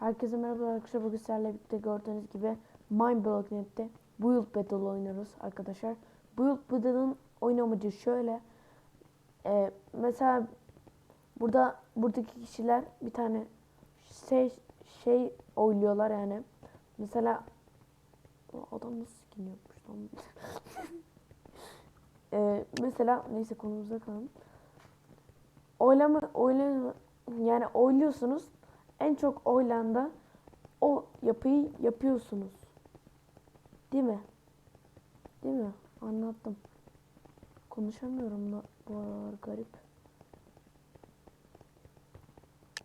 Herkese merhaba arkadaşlar. Bugün sizlerle birlikte gördüğünüz gibi Mineblock.net'te Build Battle oynuyoruz arkadaşlar. Build Battle'ın oyun amacı şöyle. Ee, mesela burada buradaki kişiler bir tane şey şey oyluyorlar yani. Mesela adam nasıl skin yapmış lan? Ee, mesela neyse konumuza kalalım. Oylama oylama yani oyluyorsunuz en çok oylanda o yapıyı yapıyorsunuz. Değil mi? Değil mi? Anlattım. Konuşamıyorum da bu aralar garip.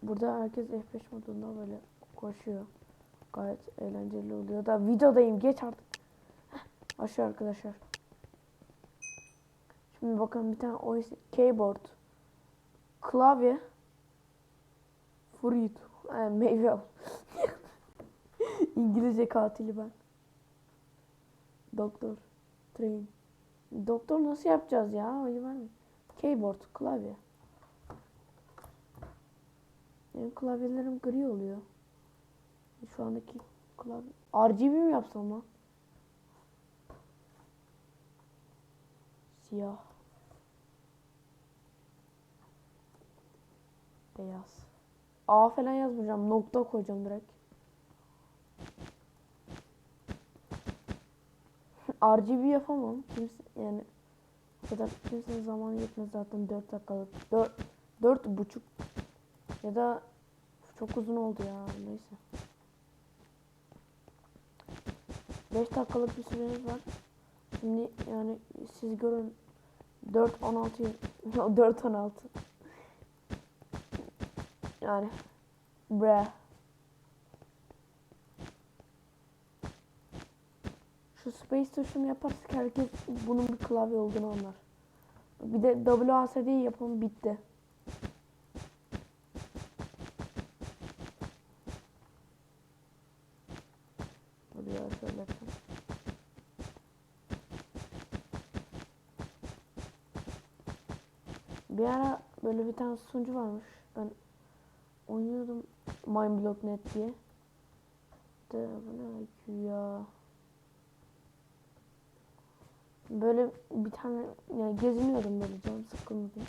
Burada herkes F5 modunda böyle koşuyor. Gayet eğlenceli oluyor da videodayım geç artık. Heh, Aşağı arkadaşlar. Şimdi bakın bir tane oyun keyboard klavye fruit e, meyve. İngilizce katili ben. Doktor. Train. Doktor nasıl yapacağız ya? Oyun var mı? Keyboard, klavye. Benim klavyelerim gri oluyor. Şu andaki klavye. RGB mi yapsam lan? Siyah. Beyaz. A falan yazmayacağım. Nokta koyacağım direkt. RGB yapamam. Kimse yani kadar kimsenin zamanı yetmez zaten 4 dakikalık. 4 4 buçuk ya da çok uzun oldu ya neyse. 5 dakikalık bir süreniz var. Şimdi yani siz görün 4 16 4 16 yani bre. Şu space tuşunu yaparsak herkes bunun bir klavye olduğunu anlar. Bir de WASD'yi yapalım bitti. Bir ara böyle bir tane sunucu varmış. Ben oynuyordum Mineblock.net diye. De bu ne IQ ya. Böyle bir tane yani geziniyordum böyle canım sıkılmadı.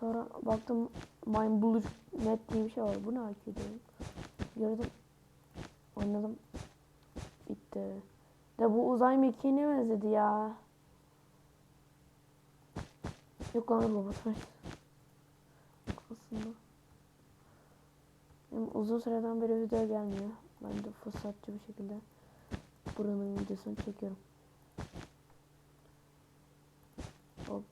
Sonra baktım Mineblock.net diye bir şey var. Bu ne dedim. Gördüm. Oynadım. Bitti. De bu uzay mekiğine benzedi ya. Yok lan robot. Aslında. Uzun süreden beri video gelmiyor. Ben de fırsatçı bir şekilde buranın videosunu çekiyorum. Hop.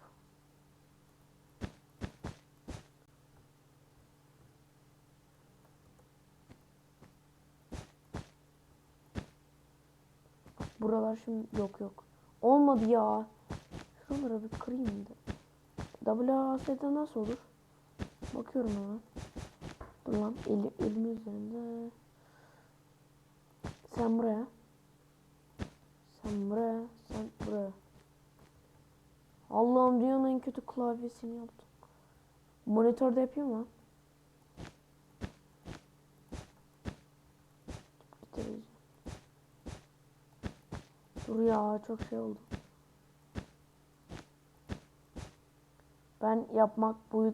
Buralar şimdi yok yok. Olmadı ya. Şuralara bir kırayım da. WASD nasıl olur? Bakıyorum hemen. Dur lan eli, elimin üzerinde. Sen buraya. Sen buraya. Sen buraya. Allah'ım dünyanın en kötü klavyesini yaptım. Monitörde yapayım mı? Dur ya çok şey oldu. Ben yapmak bu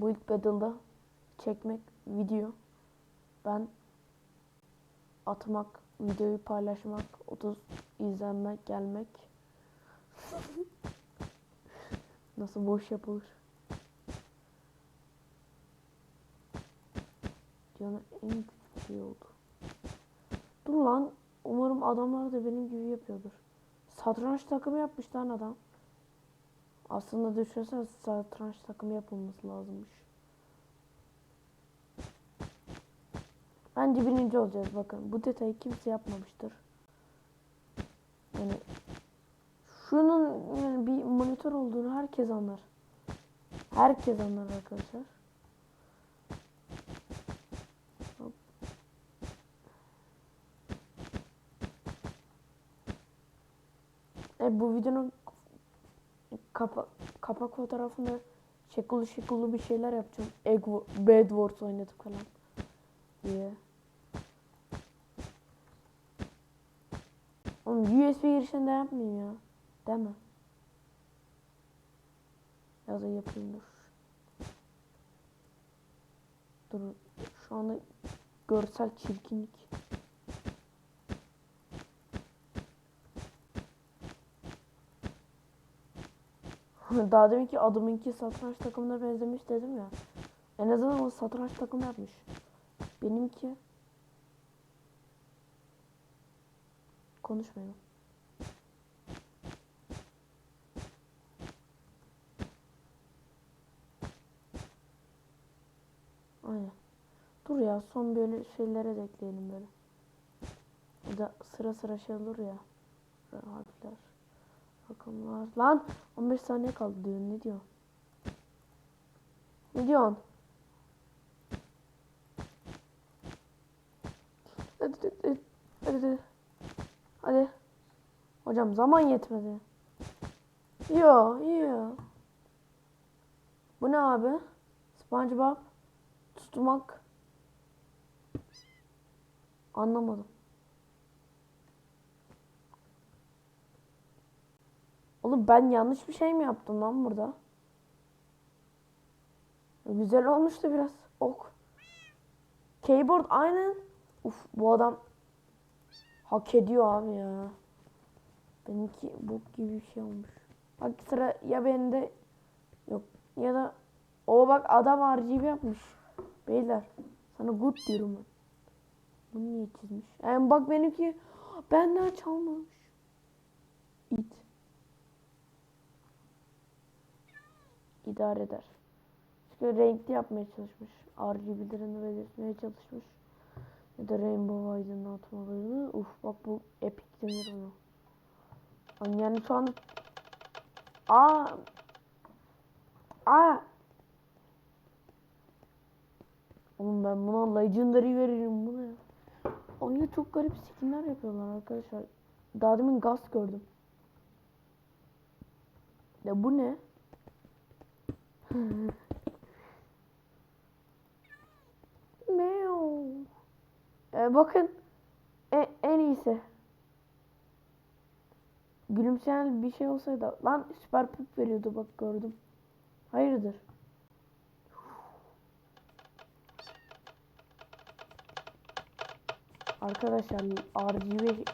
Mineblock'da Build Battle'da çekmek video. Ben atmak, videoyu paylaşmak, 30 izlenmek, gelmek. Nasıl boş yapılır? Dünyanın en küçük oldu. Dur lan. Umarım adamlar da benim gibi yapıyordur. Satranç takımı yapmış lan adam. Aslında düşünsene satranç takımı yapılması lazımmış. Bence birinci olacağız bakın. Bu detayı kimse yapmamıştır. Yani şunun yani bir monitör olduğunu herkes anlar. Herkes anlar arkadaşlar. Hop. E bu videonun kapa kapak fotoğrafını şekilli şekilli bir şeyler yapacağım. Egg, Bed Wars oynadık falan. diye. Oğlum USB girişinde yapmayayım ya. Değil mi? Ya da yapayım dur. Dur. Şu anda görsel çirkinlik. Daha deminki adımınki satranç takımına benzemiş dedim ya. En azından o satranç takımı yapmış. Benimki konuşmayalım. Aynen. Dur ya son böyle şeylere de ekleyelim böyle. O da sıra sıra şey olur ya. Harfler. Rakamlar. Lan 15 saniye kaldı diyor. Ne diyor? Ne diyorsun? Hadi. Hadi hadi. Hadi. Hocam zaman yetmedi. Yo yo. Bu ne abi? SpongeBob. Tutmak. Anlamadım. Oğlum ben yanlış bir şey mi yaptım lan burada? Güzel olmuştu biraz. Ok. Keyboard aynen. Uf bu adam hak ediyor abi ya. Benimki bok gibi bir şey olmuş. Bak sıra ya bende yok ya da o bak adam RGB yapmış. Beyler sana good diyorum ben. Bunu niye çizmiş? Yani bak benimki benden çalmamış. It. İdare eder. Çünkü renkli yapmaya çalışmış. RGB'lerini belirtmeye çalışmış. Ya da rainbow aydınlatmalarını. Uf bak bu epic denir ona. Yani şu an Aa Aa Oğlum ben buna legendary veririm bu ne? Oyunda çok garip skinler yapıyorlar arkadaşlar. Daha demin gaz gördüm. Ya bu ne? Meow. Ee, bakın e, en iyisi. Gülümseyen bir şey olsaydı lan süper pup veriyordu bak gördüm. Hayırdır? Arkadaşlar RGB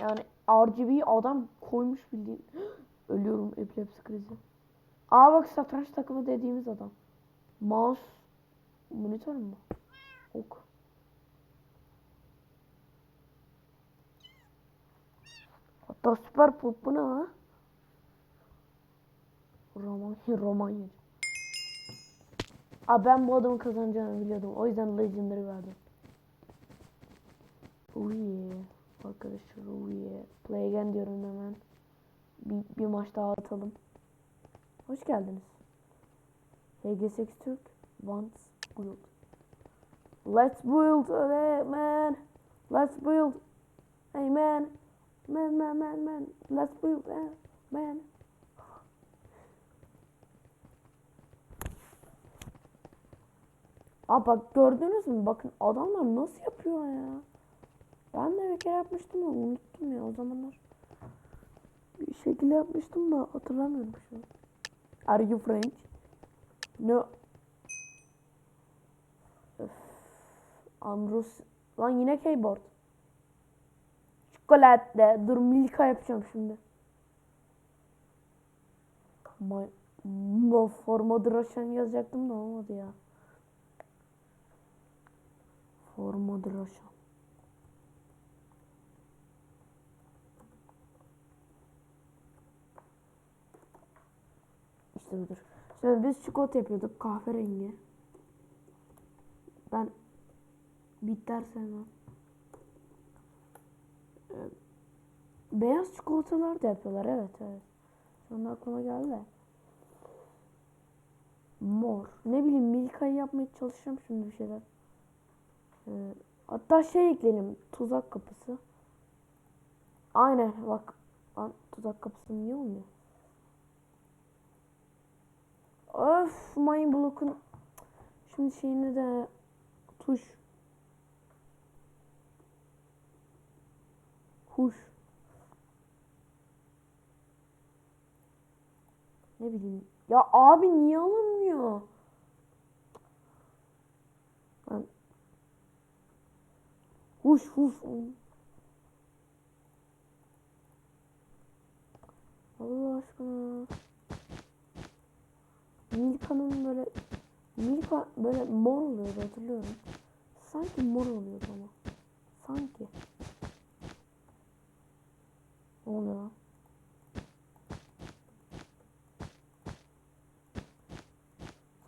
yani RGB'yi adam koymuş bildiğin. Ölüyorum epilepsi krizi. Aa bak satranç takımı dediğimiz adam. Mouse monitör mü? Ok. Hatta süper pop bu ne ha? Roman, Romanya. Aa ben bu adamın kazanacağını biliyordum. O yüzden Legendary verdim. Oh yeah. Arkadaşlar oh yeah. Play again diyorum hemen. Bir, bir maç daha atalım. Hoş geldiniz. HG8 Türk wants build. Let's build hey man. Let's build. Hey man. Man man man man. Let's build hey, man. Aa bak gördünüz mü? Bakın adamlar nasıl yapıyor ya. Ben de bir kere yapmıştım ama unuttum ya o zamanlar. Bir şekilde yapmıştım da hatırlamıyorum şu an. Are you French? No. Öf. Amrus. Lan yine keyboard. Çikolata. Dur Milka yapacağım şimdi. Ma Ma forma draşan yazacaktım da olmadı ya. Forma draşan. Budur. Şimdi biz çikolata yapıyorduk kahverengi. Ben bitter sevmem. Ee, beyaz çikolatalar da yapıyorlar evet evet. Şu aklıma geldi de. Mor. Ne bileyim Milka'yı yapmaya çalışacağım şimdi bir şeyler. Ee, hatta şey ekleyelim. Tuzak kapısı. Aynen bak. Tuzak kapısı niye olmuyor? Öf Mine Block'un şimdi şeyini de tuş. Huş. Ne bileyim. Ya abi niye alınmıyor? Ben... Huş huş. Allah aşkına. Milka'nın böyle Milka böyle mor oluyor hatırlıyorum. Sanki mor oluyor ama. Sanki. Ne?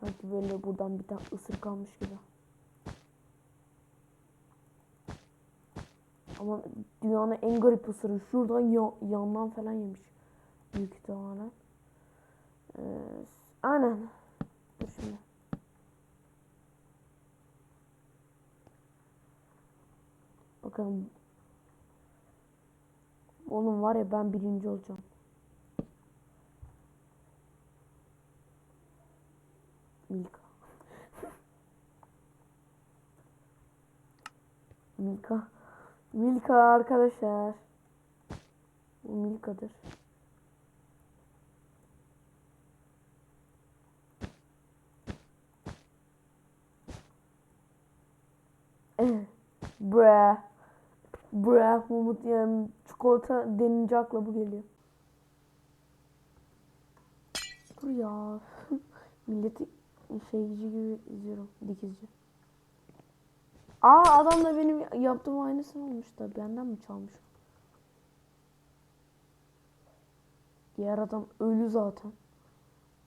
Sanki böyle buradan bir tane ısır kalmış gibi. Ama dünyanın en garip ısırığı şuradan ya- yandan falan yemiş. Büyük ihtimalle. Ee, aynen. Dur şimdi. Bakalım. Oğlum var ya ben birinci olacağım. Milka. Milka. Milka arkadaşlar. Bu Milka'dır. Bre. Bre. Umut yani çikolata denince akla bu geliyor. Dur ya. Milleti şeyci gibi izliyorum. Dikizci. Aa adam da benim yaptığım aynısını olmuş da benden mi çalmış? Diğer adam ölü zaten.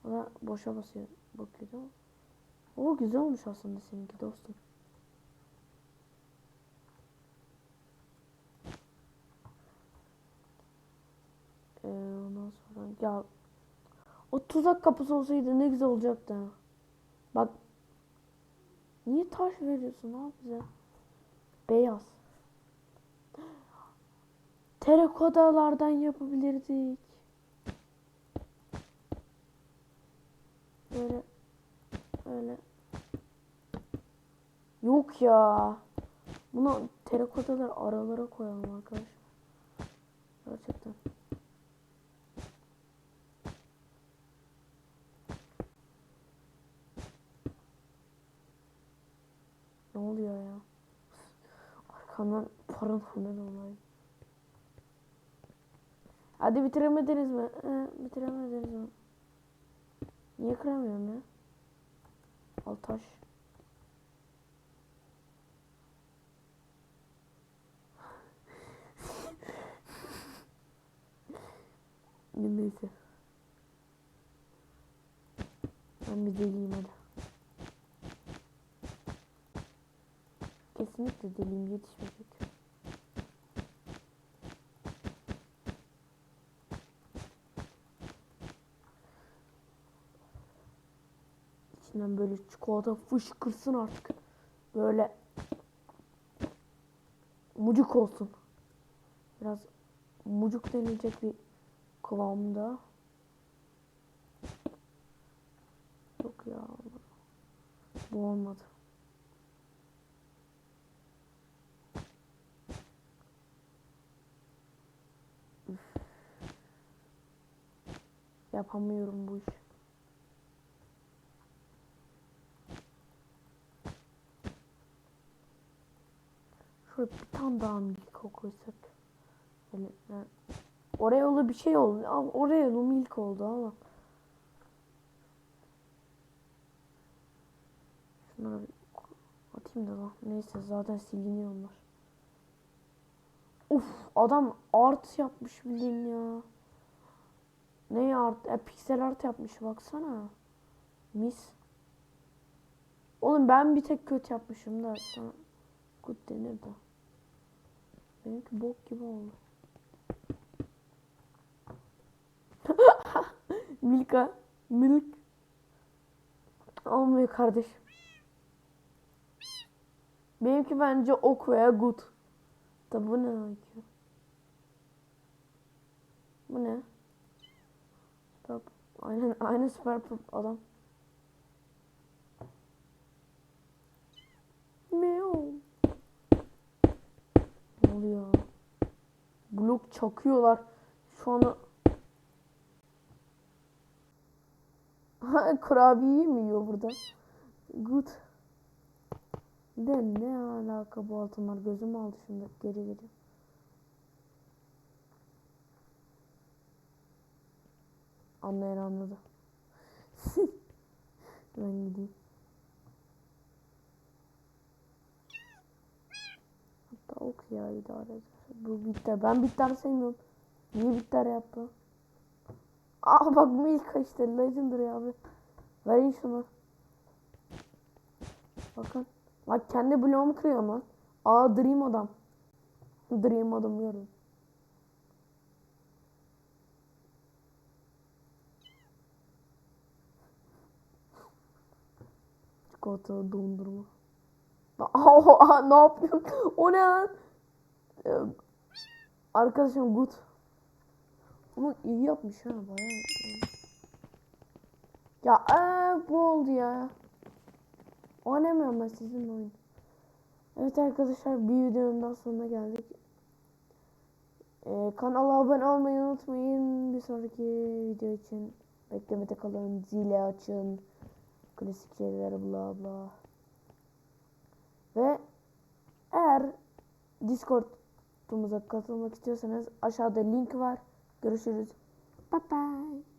O da boşa basıyor. Bakıyor değil mi? O güzel olmuş aslında seninki dostum. Ee, ondan sonra ya o tuzak kapısı olsaydı ne güzel olacaktı. Bak niye taş veriyorsun abi bize? Beyaz. Terakotalardan yapabilirdik. Böyle öyle. Yok ya. Bunu terakotalar aralara koyalım arkadaşlar. Gerçekten. Ne oluyor ya? Arkamdan paranomen olayım. Hadi bitiremediniz mi? Ee, bitiremediniz mi? Niye kıramıyorum ya? Al taş. Neyse. Ben bir deliyim hadi. Kesinlikle deliyim yetişmeyecek. İçinden böyle çikolata fışkırsın artık. Böyle mucuk olsun. Biraz mucuk denilecek bir kıvamda. Yok ya. Bu olmadı. Yapamıyorum bu işi. Şöyle bir tane daha milk koysak. Böyle, yani Oreo'lu bir şey oldu. Ama Oreo'lu milk oldu ama. Şunları atayım da lan. Neyse zaten siliniyor onlar. Uf adam art yapmış bildiğin ya. Ne art? E, piksel art yapmış baksana. Mis. Oğlum ben bir tek kötü yapmışım da sana good denir de. Benimki bok gibi oldu. Milka. Milk. Olmuyor kardeşim. Benimki bence ok veya good. Da bu ne? Bu ne? Aynen aynen süper adam. Meow. Ne oluyor? Blok çakıyorlar. Şu anda kurabiye mi yiyor burada? Good. De ne alaka bu altınlar? Gözüm aldı şimdi geri geri. Anlayan anladı. ben gideyim. Hatta ok ya idare eder. Bu bitter. Ben bitter sevmiyorum. Niye bitter yaptı? Aa bak Milka işte Legendary abi. Verin şunu. Bakın. Bak kendi bloğumu kırıyor lan. Aa Dream adam. Dream adam diyorum. Çikolata dondurma. Aa, ne yapıyorsun? O ne lan? Ee, arkadaşım good. Ama iyi yapmış ha bayağı. Ya ee, bu oldu ya. Oynamıyorum ben sizin oyun. Evet arkadaşlar bir videonun daha sonuna geldik. Ee, kanala abone olmayı unutmayın. Bir sonraki video için beklemede kalın. Zili açın. Klasik şeyler bla bla. Ve eğer Discord'umuza katılmak istiyorsanız aşağıda link var. Görüşürüz. Bye bye.